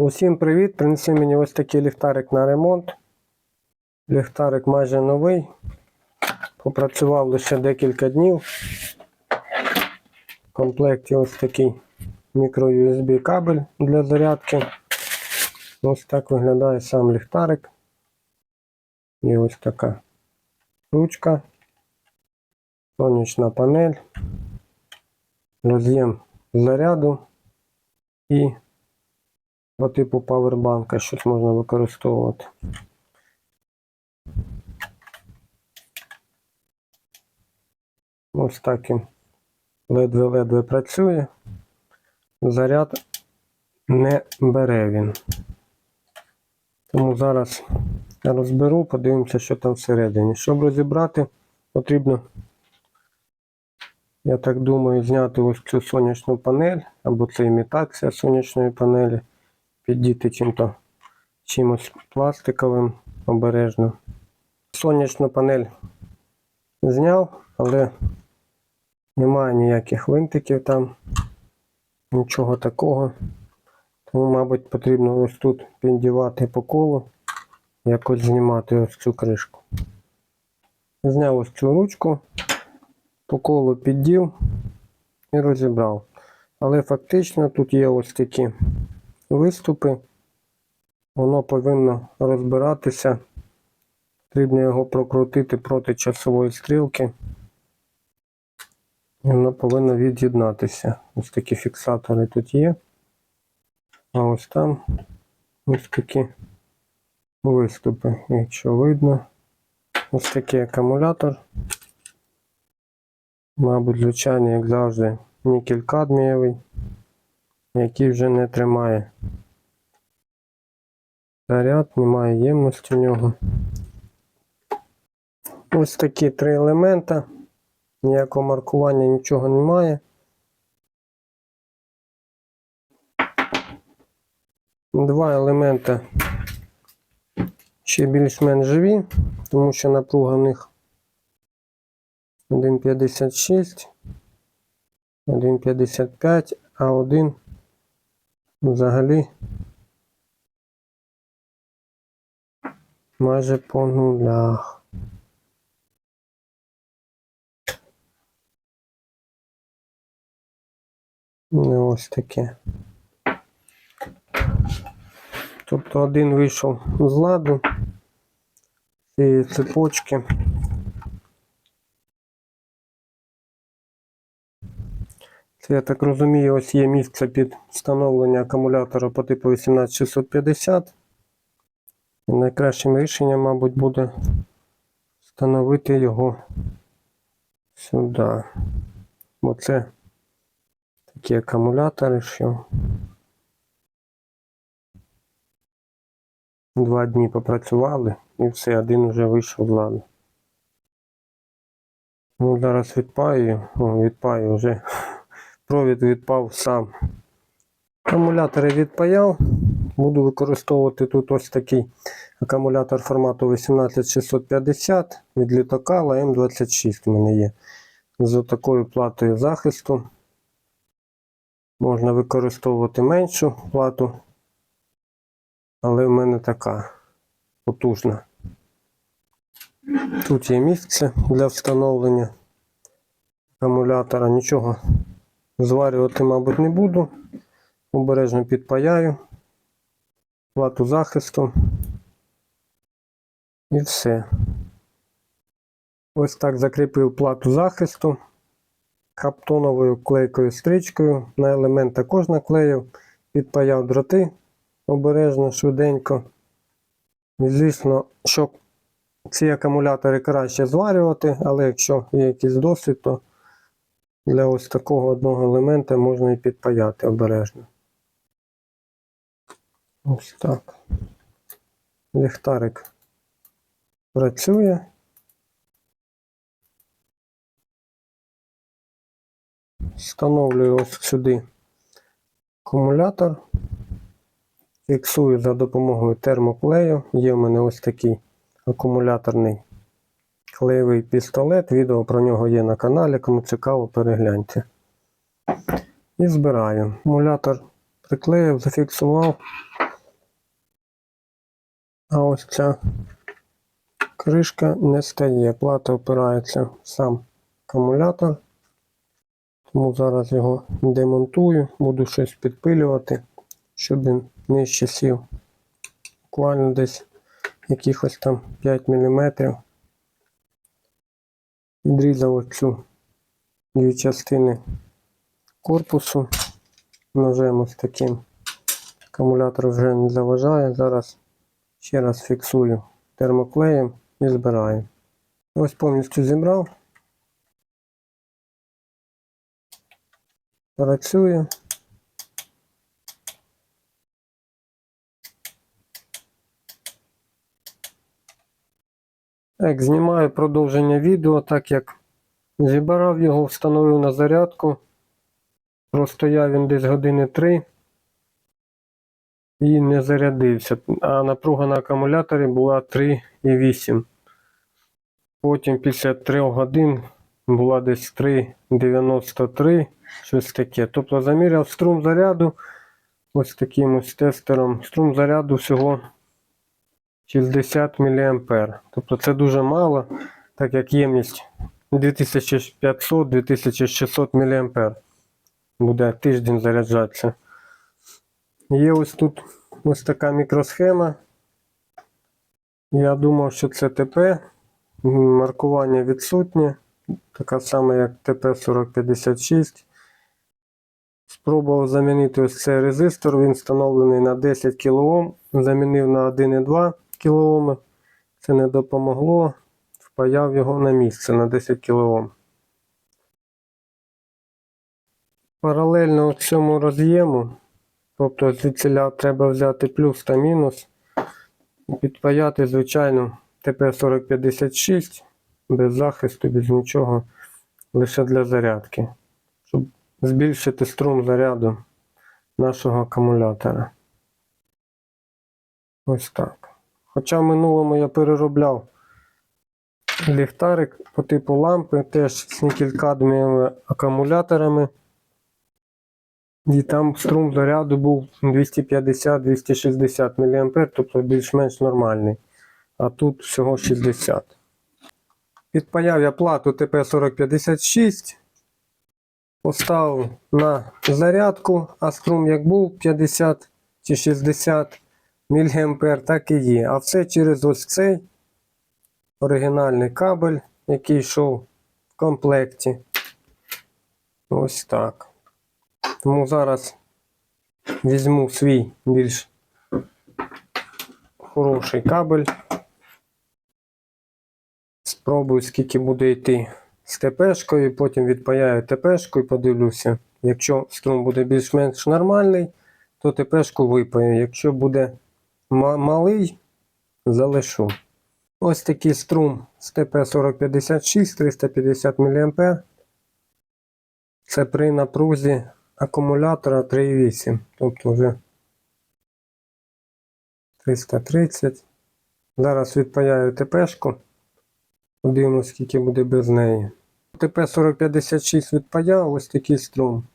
Усім привіт! Принесли мені ось такий ліхтарик на ремонт. Ліхтарик майже новий. Попрацював лише декілька днів. В комплекті ось такий мікро-USB кабель для зарядки. Ось так виглядає сам ліхтарик. І ось така ручка, сонячна панель, роз'єм заряду і по типу павербанка щось можна використовувати. Ось так він ледве-ледве працює. Заряд не бере він. Тому зараз розберу, подивимося, що там всередині. Щоб розібрати, потрібно, я так думаю, зняти ось цю сонячну панель, або це імітація сонячної панелі, піддіти чим-то чимось пластиковим обережно. Сонячну панель зняв, але немає ніяких винтиків там, нічого такого. Тому, мабуть, потрібно ось тут піддівати по колу, якось знімати ось цю кришку. Зняв ось цю ручку, по колу піддів і розібрав. Але фактично тут є ось такі виступи. Воно повинно розбиратися. Потрібно його прокрутити проти часової стрілки. І воно повинно від'єднатися. Ось такі фіксатори тут є. А ось там ось такі виступи, якщо видно. Ось такий акумулятор. Мабуть, звичайний, як завжди, нікель кадмієвий, який вже не тримає заряд, немає ємності в нього. Ось такі три елемента. Ніякого маркування, нічого немає. Два елемента ще більш-менш живі, тому що напруга в них 1,56, 1,55, а один взагалі майже по нулях. Ну, ось таке. Тобто один вийшов з ладу цієї цепочки. Це, я так розумію, ось є місце під встановлення акумулятора по типу 18650. І найкращим рішенням, мабуть, буде встановити його сюди. Бо це такі акумулятори, що Два дні попрацювали і все, один вже вийшов з ладу. Ну, зараз відпаю, о, відпаю вже. Провід відпав сам. Акумулятори відпаяв. Буду використовувати тут ось такий акумулятор формату 18650 від літокала М26 у мене є. З такою платою захисту. Можна використовувати меншу плату але в мене така потужна. Тут є місце для встановлення акумулятора. Нічого зварювати, мабуть, не буду. Обережно підпаяю плату захисту і все. Ось так закріпив плату захисту каптоновою клейкою стрічкою. На елемент також наклеїв, підпаяв дроти обережно, швиденько. Звісно, що ці акумулятори краще зварювати, але якщо є якийсь досвід, то для ось такого одного елемента можна і підпаяти обережно. Ось так. Ліхтарик працює. Встановлюю ось сюди акумулятор. Фіксую за допомогою термоклею. Є в мене ось такий акумуляторний клеєвий пістолет. Відео про нього є на каналі, кому цікаво, перегляньте. І збираю. Акумулятор приклеїв, зафіксував. А ось ця кришка не стає. Плата опирається в сам акумулятор. Тому зараз його демонтую, буду щось підпилювати, щоб він нижче сів. Буквально десь якихось там 5 мм. Відрізав оцю дві частини корпусу ножем ось таким. Акумулятор вже не заважає. Зараз ще раз фіксую термоклеєм і збираю. Ось повністю зібрав. Працює. Так, знімаю продовження відео, так як зібрав його, встановив на зарядку. Простояв він десь години 3 і не зарядився. А напруга на акумуляторі була 3,8. Потім після 3 годин була десь 3,93, щось таке. Тобто заміряв струм заряду ось таким ось тестером. Струм заряду всього 60 мА. Тобто це дуже мало, так як ємність 2500-2600 мА. Буде тиждень заряджатися. Є ось тут ось така мікросхема. Я думав, що це ТП. Маркування відсутнє. Така сама, як ТП-4056. Спробував замінити ось цей резистор. Він встановлений на 10 кОм. Замінив на 1,2 кОм. Це не допомогло. Впаяв його на місце на 10 кОм. Паралельно цьому роз'єму, тобто звідсіля треба взяти плюс та мінус, підпаяти, звичайно, ТП-4056 без захисту, без нічого, лише для зарядки, щоб збільшити струм заряду нашого акумулятора. Ось так. Хоча в минулому я переробляв ліхтарик по типу лампи, теж з нікель-кадмієвими акумуляторами. І там струм заряду був 250-260 мА, тобто більш-менш нормальний. А тут всього 60. Підпаяв я плату ТП-4056. Поставив на зарядку, а струм як був 50 чи 60 мА, так і є. А все через ось цей оригінальний кабель, який йшов в комплекті. Ось так. Тому зараз візьму свій більш хороший кабель. Спробую, скільки буде йти з ТПшкою, потім відпаяю ТПшку і подивлюся. Якщо струм буде більш-менш нормальний, то ТПшку випаю. Якщо буде малий, залишу. Ось такий струм з ТП-4056 350 мА. Це при напрузі акумулятора 3,8. Тобто вже 330. Зараз відпаяю ТПшку. Подивимось, скільки буде без неї. ТП-4056 відпаяв, ось такий струм.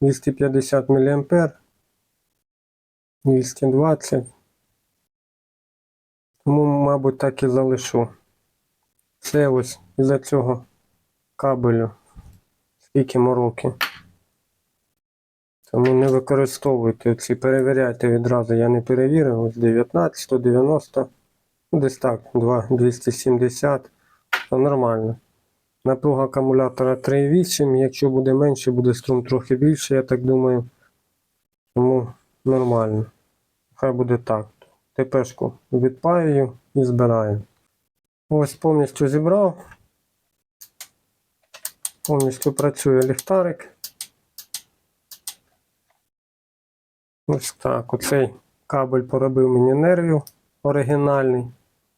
250 мА. 220. Тому, мабуть, так і залишу. Це ось із-за цього кабелю. Скільки мороки. Тому не використовуйте ці, перевіряйте відразу. Я не перевірив. Ось 19, 190, ну, десь так, 2, 270. То нормально. Напруга акумулятора 3,8. Якщо буде менше, буде струм трохи більше, я так думаю. Тому нормально. Хай буде так. ТПшку відпаюю і збираю. Ось повністю зібрав. Повністю працює ліхтарик. Ось так. Оцей кабель поробив мені нервів оригінальний.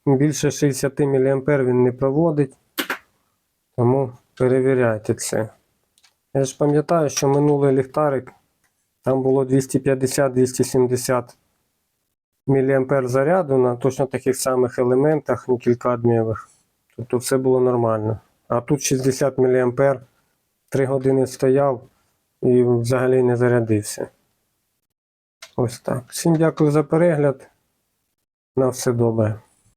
Більше 60 мА він не проводить. Тому перевіряйте це. Я ж пам'ятаю, що минулий ліхтарик там було 250-270 мА заряду на точно таких самих елементах нікількадмієвих. Тобто все було нормально. А тут 60 мА 3 години стояв і взагалі не зарядився. Ось так. Всім дякую за перегляд. На все добре.